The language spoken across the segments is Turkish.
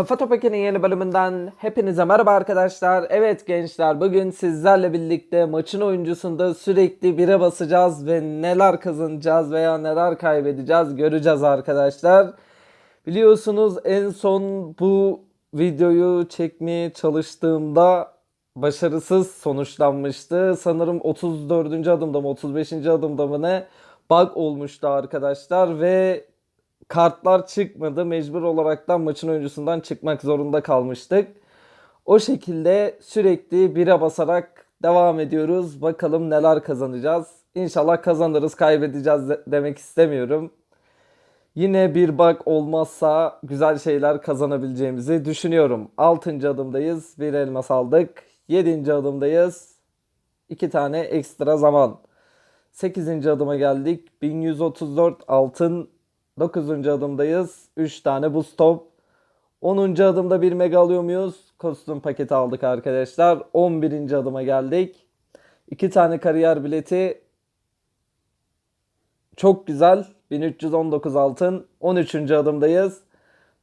Kafa Topaki'nin yeni bölümünden hepinize merhaba arkadaşlar. Evet gençler bugün sizlerle birlikte maçın oyuncusunda sürekli bire basacağız ve neler kazanacağız veya neler kaybedeceğiz göreceğiz arkadaşlar. Biliyorsunuz en son bu videoyu çekmeye çalıştığımda başarısız sonuçlanmıştı. Sanırım 34. adımda mı 35. adımda mı ne bug olmuştu arkadaşlar ve kartlar çıkmadı. Mecbur olaraktan maçın oyuncusundan çıkmak zorunda kalmıştık. O şekilde sürekli bire basarak devam ediyoruz. Bakalım neler kazanacağız. İnşallah kazanırız, kaybedeceğiz de- demek istemiyorum. Yine bir bug olmazsa güzel şeyler kazanabileceğimizi düşünüyorum. 6. adımdayız. Bir elmas aldık. 7. adımdayız. 2 tane ekstra zaman. 8. adıma geldik. 1134 altın. 9. adımdayız. 3 tane buz top. 10. adımda bir mega alıyor muyuz? Kostüm paketi aldık arkadaşlar. 11. adıma geldik. 2 tane kariyer bileti. Çok güzel. 1319 altın. 13. adımdayız.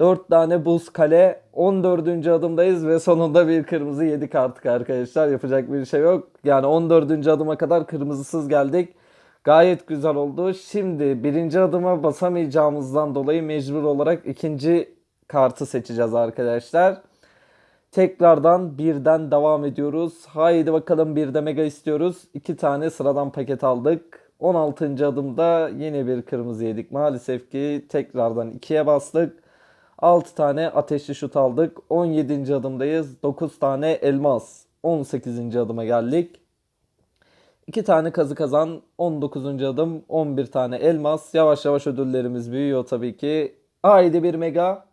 4 tane buz kale. 14. adımdayız ve sonunda bir kırmızı yedik artık arkadaşlar. Yapacak bir şey yok. Yani 14. adıma kadar kırmızısız geldik. Gayet güzel oldu. Şimdi birinci adıma basamayacağımızdan dolayı mecbur olarak ikinci kartı seçeceğiz arkadaşlar. Tekrardan birden devam ediyoruz. Haydi bakalım bir de mega istiyoruz. İki tane sıradan paket aldık. 16. adımda yine bir kırmızı yedik. Maalesef ki tekrardan ikiye bastık. 6 tane ateşli şut aldık. 17. adımdayız. 9 tane elmas. 18. adıma geldik. 2 tane kazı kazan. 19. adım. 11 tane elmas. Yavaş yavaş ödüllerimiz büyüyor tabii ki. Haydi bir mega.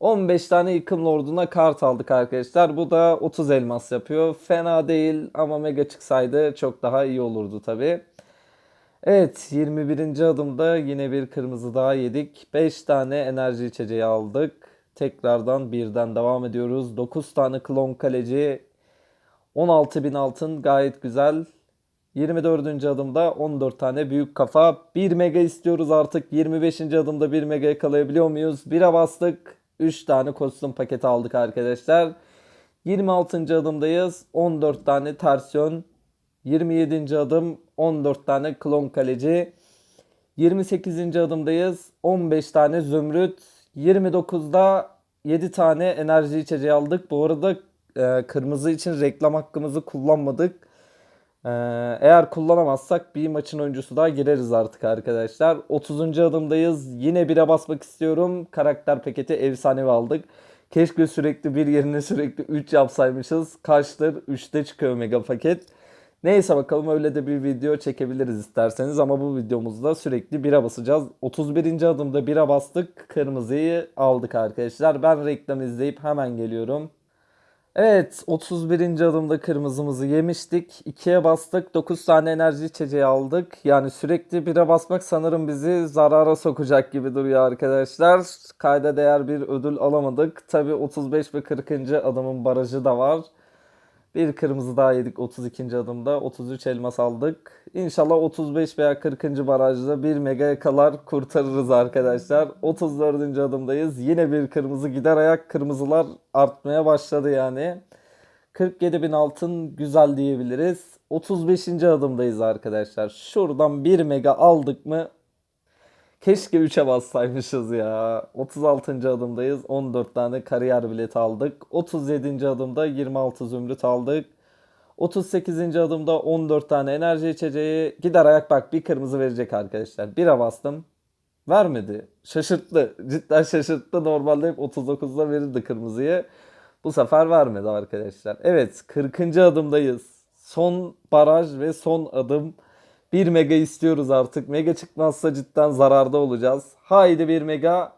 15 tane yıkım lorduna kart aldık arkadaşlar. Bu da 30 elmas yapıyor. Fena değil ama mega çıksaydı çok daha iyi olurdu tabii. Evet 21. adımda yine bir kırmızı daha yedik. 5 tane enerji içeceği aldık. Tekrardan birden devam ediyoruz. 9 tane klon kaleci. 16.000 altın gayet güzel. 24. adımda 14 tane büyük kafa. 1 mega istiyoruz artık. 25. adımda 1 mega yakalayabiliyor muyuz? 1'e bastık. 3 tane kostüm paketi aldık arkadaşlar. 26. adımdayız. 14 tane ters yön. 27. adım 14 tane klon kaleci. 28. adımdayız. 15 tane zümrüt. 29'da 7 tane enerji içeceği aldık. Bu arada e, kırmızı için reklam hakkımızı kullanmadık. E, eğer kullanamazsak bir maçın oyuncusu daha gireriz artık arkadaşlar. 30. adımdayız. Yine 1'e basmak istiyorum. Karakter paketi efsanevi aldık. Keşke sürekli bir yerine sürekli 3 yapsaymışız. Kaçtır? 3'te çıkıyor mega paket. Neyse bakalım öyle de bir video çekebiliriz isterseniz ama bu videomuzda sürekli 1'e basacağız. 31. adımda 1'e bastık. Kırmızıyı aldık arkadaşlar. Ben reklam izleyip hemen geliyorum. Evet 31. adımda kırmızımızı yemiştik. 2'ye bastık. 9 tane enerji içeceği aldık. Yani sürekli 1'e basmak sanırım bizi zarara sokacak gibi duruyor arkadaşlar. Kayda değer bir ödül alamadık. Tabi 35 ve 40. adımın barajı da var. Bir kırmızı daha yedik 32. adımda. 33 elmas aldık. İnşallah 35 veya 40. barajda bir mega yakalar kurtarırız arkadaşlar. 34. adımdayız. Yine bir kırmızı gider ayak. Kırmızılar artmaya başladı yani. 47 bin altın güzel diyebiliriz. 35. adımdayız arkadaşlar. Şuradan bir mega aldık mı Keşke 3'e bassaymışız ya. 36. adımdayız. 14 tane kariyer bileti aldık. 37. adımda 26 zümrüt aldık. 38. adımda 14 tane enerji içeceği. Gider ayak bak bir kırmızı verecek arkadaşlar. 1'e bastım. Vermedi. Şaşırttı. Cidden şaşırttı. Normalde hep 39'da verirdi kırmızıyı. Bu sefer vermedi arkadaşlar. Evet 40. adımdayız. Son baraj ve son adım. Bir mega istiyoruz artık. Mega çıkmazsa cidden zararda olacağız. Haydi bir mega. Cık.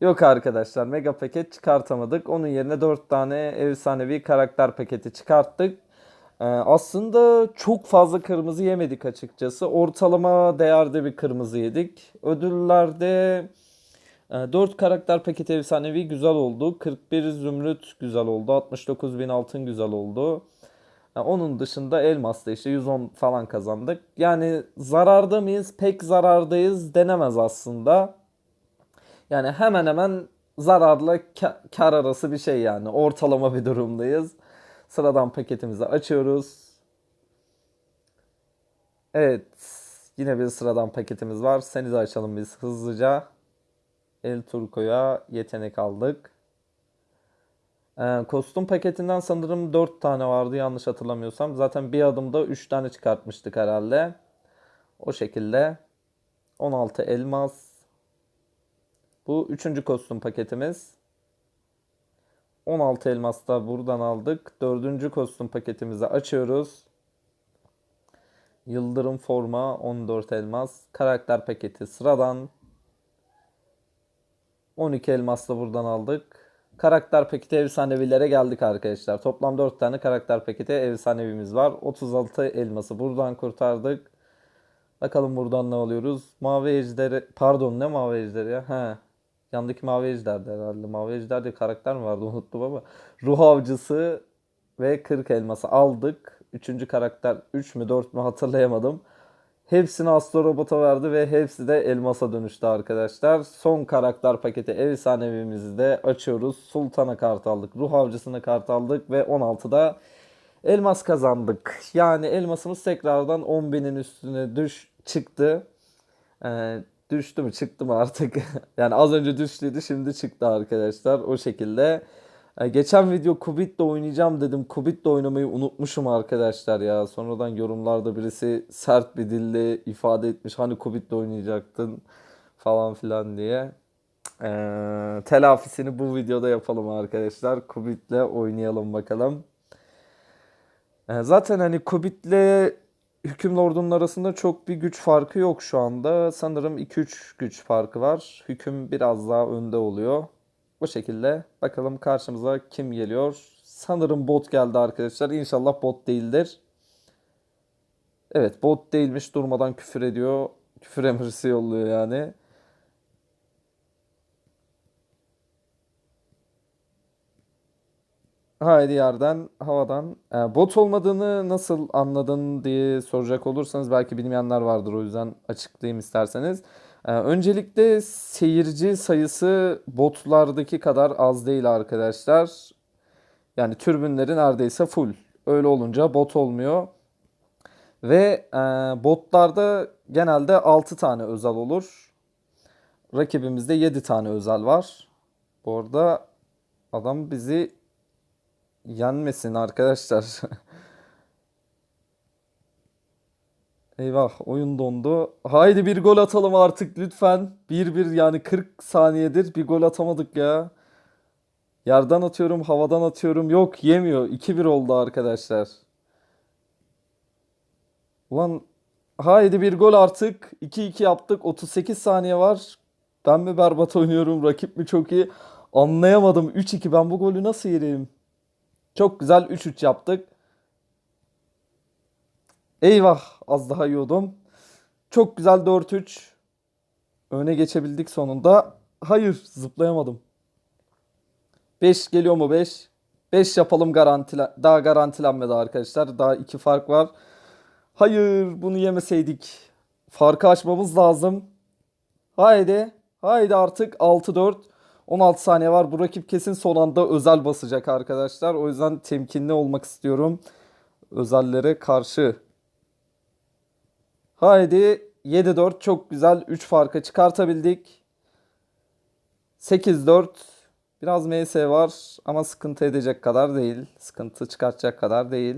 Yok arkadaşlar mega paket çıkartamadık. Onun yerine 4 tane efsanevi karakter paketi çıkarttık. Ee, aslında çok fazla kırmızı yemedik açıkçası. Ortalama değerde bir kırmızı yedik. Ödüllerde 4 karakter paketi efsanevi güzel oldu. 41 zümrüt güzel oldu. 69 bin altın güzel oldu. Ha, Onun dışında elmasla işte 110 falan kazandık. Yani zararda mıyız? Pek zarardayız denemez aslında. Yani hemen hemen zararla ka- kar arası bir şey yani. Ortalama bir durumdayız. Sıradan paketimizi açıyoruz. Evet. Yine bir sıradan paketimiz var. Seni de açalım biz hızlıca. El Turco'ya yetenek aldık. Ee, kostüm paketinden sanırım 4 tane vardı yanlış hatırlamıyorsam. Zaten bir adımda 3 tane çıkartmıştık herhalde. O şekilde 16 elmas. Bu üçüncü kostüm paketimiz. 16 elmas da buradan aldık. Dördüncü kostüm paketimizi açıyoruz. Yıldırım forma 14 elmas. Karakter paketi sıradan. 12 elmas da buradan aldık. Karakter paketi efsanevilere geldik arkadaşlar. Toplam 4 tane karakter paketi efsanevimiz var. 36 elması buradan kurtardık. Bakalım buradan ne alıyoruz? Mavi ejderi, pardon ne mavi ejderi ya? He. Yandaki mavi ejderdi herhalde. Mavi ejder diye karakter mi vardı unuttum ama. Ruh avcısı ve 40 elması aldık. Üçüncü karakter 3 mü 4 mü hatırlayamadım. Hepsini Astro Robot'a verdi ve hepsi de elmasa dönüştü arkadaşlar. Son karakter paketi efsanevimizi de açıyoruz. Sultan'a kart aldık. Ruh avcısına kart aldık ve 16'da elmas kazandık. Yani elmasımız tekrardan 10.000'in üstüne düş çıktı. Ee, düştü mü çıktı mı artık. yani az önce düştüydü şimdi çıktı arkadaşlar o şekilde. Geçen video Kubit'le oynayacağım dedim. Kubit'le oynamayı unutmuşum arkadaşlar ya. Sonradan yorumlarda birisi sert bir dille ifade etmiş. Hani Kubit'le oynayacaktın falan filan diye. Ee, telafisini bu videoda yapalım arkadaşlar. Kubit'le oynayalım bakalım. Ee, zaten hani Kubit'le Hüküm Lord'unun arasında çok bir güç farkı yok şu anda. Sanırım 2-3 güç farkı var. Hüküm biraz daha önde oluyor. Bu şekilde bakalım karşımıza kim geliyor. Sanırım bot geldi arkadaşlar. İnşallah bot değildir. Evet bot değilmiş durmadan küfür ediyor. Küfür emirisi yolluyor yani. Haydi yerden, havadan. E, bot olmadığını nasıl anladın diye soracak olursanız belki bilmeyenler vardır o yüzden açıklayayım isterseniz. E, öncelikle seyirci sayısı botlardaki kadar az değil arkadaşlar. Yani türbünleri neredeyse full. Öyle olunca bot olmuyor. Ve e, botlarda genelde 6 tane özel olur. Rakibimizde 7 tane özel var. Bu arada adam bizi yenmesin arkadaşlar. Eyvah oyun dondu. Haydi bir gol atalım artık lütfen. 1-1 yani 40 saniyedir bir gol atamadık ya. Yerden atıyorum, havadan atıyorum. Yok yemiyor. 2-1 oldu arkadaşlar. Ulan haydi bir gol artık. 2-2 yaptık. 38 saniye var. Ben mi berbat oynuyorum? Rakip mi çok iyi? Anlayamadım. 3-2 ben bu golü nasıl yereyim? Çok güzel 3-3 yaptık. Eyvah az daha yiyordum. Çok güzel 4-3. Öne geçebildik sonunda. Hayır zıplayamadım. 5 geliyor mu 5? 5 yapalım garantile daha garantilenmedi arkadaşlar. Daha 2 fark var. Hayır bunu yemeseydik. Farkı açmamız lazım. Haydi. Haydi artık 6-4. 16 saniye var. Bu rakip kesin son anda özel basacak arkadaşlar. O yüzden temkinli olmak istiyorum. Özellere karşı. Haydi 7-4 çok güzel. 3 farka çıkartabildik. 8-4 biraz MS var ama sıkıntı edecek kadar değil. Sıkıntı çıkartacak kadar değil.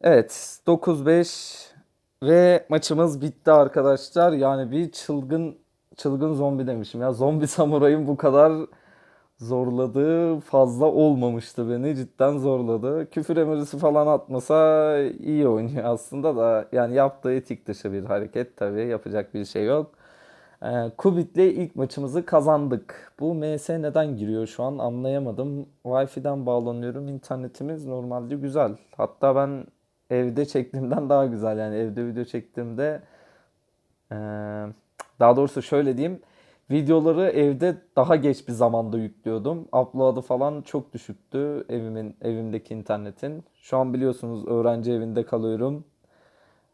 Evet 9-5 ve maçımız bitti arkadaşlar. Yani bir çılgın çılgın zombi demişim ya. Zombi samurayın bu kadar zorladığı fazla olmamıştı beni. Cidden zorladı. Küfür emirisi falan atmasa iyi oynuyor aslında da. Yani yaptığı etik dışı bir hareket tabii. Yapacak bir şey yok. Ee, Kubit'le ilk maçımızı kazandık. Bu MS neden giriyor şu an anlayamadım. Wi-Fi'den bağlanıyorum. İnternetimiz normalde güzel. Hatta ben evde çektiğimden daha güzel. Yani evde video çektiğimde ee, daha doğrusu şöyle diyeyim. Videoları evde daha geç bir zamanda yüklüyordum. Upload'ı falan çok düşüktü evimin evimdeki internetin. Şu an biliyorsunuz öğrenci evinde kalıyorum.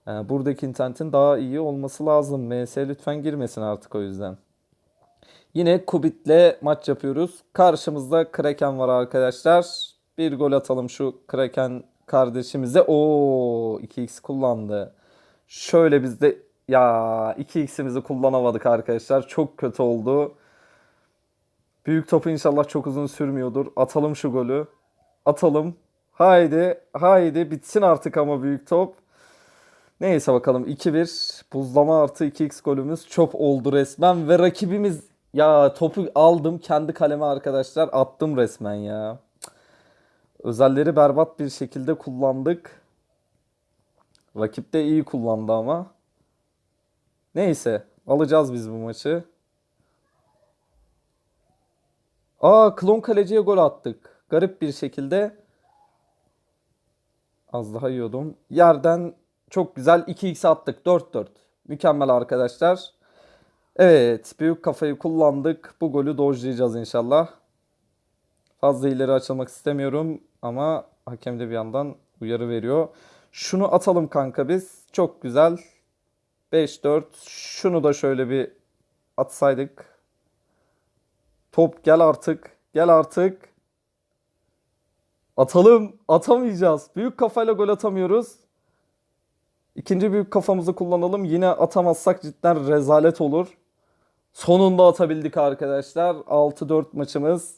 Ee, buradaki internetin daha iyi olması lazım. MS lütfen girmesin artık o yüzden. Yine Kubit'le maç yapıyoruz. Karşımızda Kraken var arkadaşlar. Bir gol atalım şu Kraken kardeşimize. Oo 2x kullandı. Şöyle biz de ya 2x'imizi kullanamadık arkadaşlar. Çok kötü oldu. Büyük topu inşallah çok uzun sürmüyordur. Atalım şu golü. Atalım. Haydi, haydi bitsin artık ama büyük top. Neyse bakalım 2-1 buzlama artı 2x golümüz çok oldu resmen ve rakibimiz ya topu aldım kendi kaleme arkadaşlar attım resmen ya. Özelleri berbat bir şekilde kullandık. Rakip de iyi kullandı ama. Neyse alacağız biz bu maçı. Aa klon kaleciye gol attık. Garip bir şekilde. Az daha yiyordum. Yerden çok güzel 2x attık. 4-4. Mükemmel arkadaşlar. Evet. Büyük kafayı kullandık. Bu golü dojlayacağız inşallah. Fazla ileri açılmak istemiyorum. Ama hakem de bir yandan uyarı veriyor. Şunu atalım kanka biz. Çok güzel. 5-4. Şunu da şöyle bir atsaydık. Top gel artık. Gel artık. Atalım. Atamayacağız. Büyük kafayla gol atamıyoruz. İkinci büyük kafamızı kullanalım. Yine atamazsak cidden rezalet olur. Sonunda atabildik arkadaşlar. 6-4 maçımız.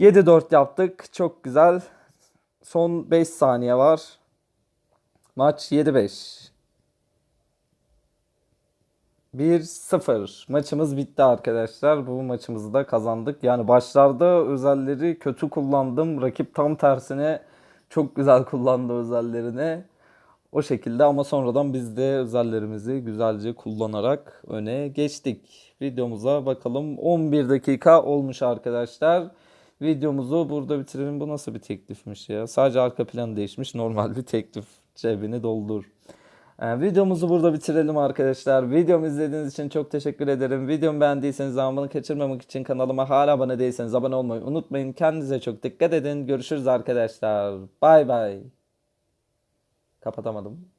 7-4 yaptık. Çok güzel. Son 5 saniye var. Maç 7-5. 1-0. Maçımız bitti arkadaşlar. Bu maçımızı da kazandık. Yani başlarda özelleri kötü kullandım. Rakip tam tersine çok güzel kullandı özellerini. O şekilde ama sonradan biz de özellerimizi güzelce kullanarak öne geçtik. Videomuza bakalım. 11 dakika olmuş arkadaşlar. Videomuzu burada bitirelim. Bu nasıl bir teklifmiş ya? Sadece arka planı değişmiş. Normal bir teklif. Cebini doldur. Ee, videomuzu burada bitirelim arkadaşlar. Videomu izlediğiniz için çok teşekkür ederim. Videomu beğendiyseniz zamanını kaçırmamak için kanalıma hala abone değilseniz abone olmayı unutmayın. Kendinize çok dikkat edin. Görüşürüz arkadaşlar. Bay bay. Kapatamadım.